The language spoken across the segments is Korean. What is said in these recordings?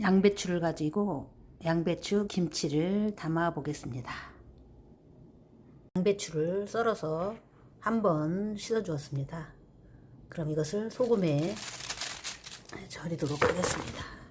양배추를 가지고 양배추 김치를 담아 보겠습니다. 양배추를 썰어서 한번 씻어 주었습니다. 그럼 이것을 소금에 절이도록 하겠습니다.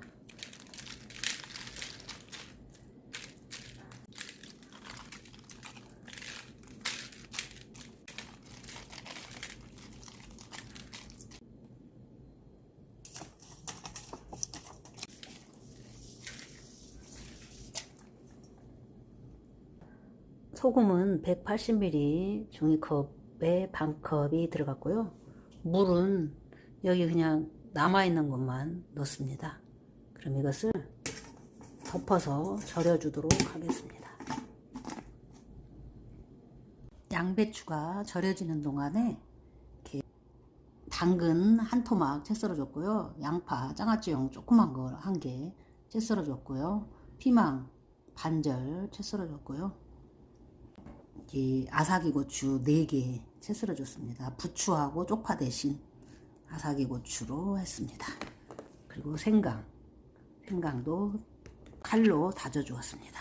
소금은 180ml 종이컵에 반컵이 들어갔고요. 물은 여기 그냥 남아있는 것만 넣습니다. 그럼 이것을 덮어서 절여주도록 하겠습니다. 양배추가 절여지는 동안에 당근 한 토막 채 썰어줬고요. 양파 장아찌용 조그만 거한개 채 썰어줬고요. 피망 반절 채 썰어줬고요. 이 아사기 고추 4개 채 썰어 줬습니다. 부추하고 쪽파 대신 아사기 고추로 했습니다. 그리고 생강, 생강도 칼로 다져 주었습니다.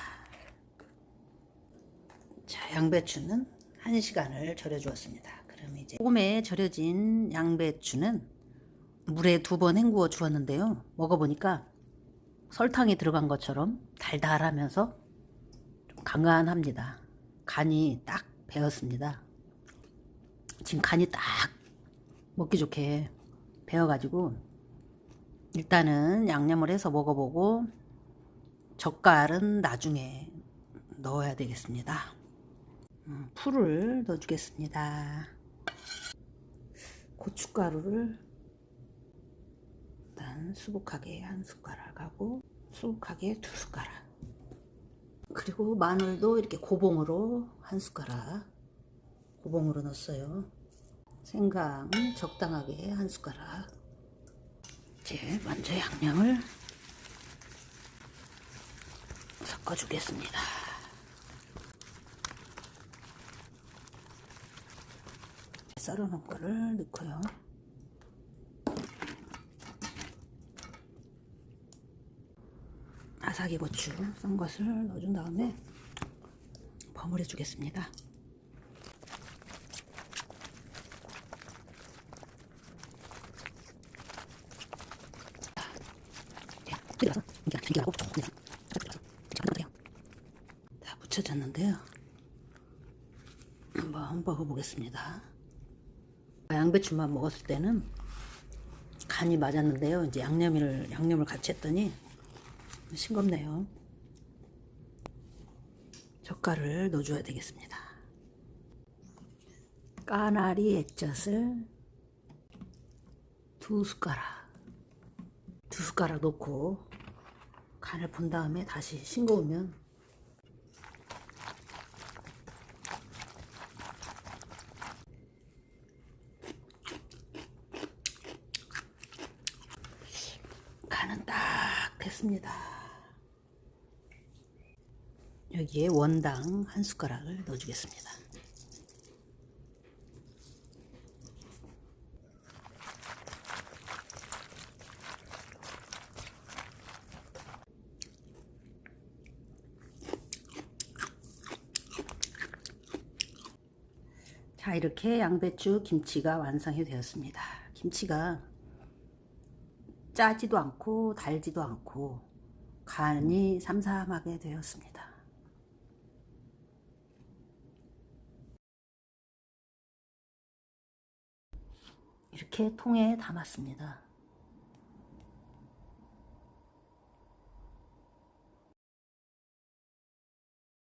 자, 양배추는 1시간을 절여 주었습니다. 그럼 이제 소금에 절여진 양배추는 물에 두 번 헹구어 주었는데요. 먹어보니까 설탕이 들어간 것처럼 달달하면서 좀 간간합니다. 간이 딱 배었습니다. 지금 간이 딱 먹기 좋게 배어가지고 일단은 양념을 해서 먹어보고 젓갈은 나중에 넣어야 되겠습니다. 음, 풀을 넣어주겠습니다. 고춧가루를 일단 수북하게 한 숟가락 하고 수북하게 두 숟가락 그리고 마늘도 이렇게 고봉으로 한 숟가락 고봉으로 넣었어요. 생강 적당하게 한 숟가락. 이제 먼저 양념을 섞어 주겠습니다. 썰어 놓은 거를 넣고요. 아사기 고추 썬 것을 넣어준 다음에 버무려 주겠습니다. 다 묻혀졌는데요. 한번 먹어보겠습니다. 양배추만 먹었을 때는 간이 맞았는데요. 이제 양념을 양념을 같이 했더니 싱겁네요. 젓갈을 넣어줘야 되겠습니다. 까나리 액젓을 두 숟가락 두 숟가락 넣고 간을 본 다음에 다시 싱거우면 간은 딱 됐습니다. 여기에 원당 한 숟가락을 넣어주겠습니다. 자, 이렇게 양배추 김치가 완성이 되었습니다. 김치가 짜지도 않고 달지도 않고 간이 삼삼하게 되었습니다. 이렇게 통에 담았습니다.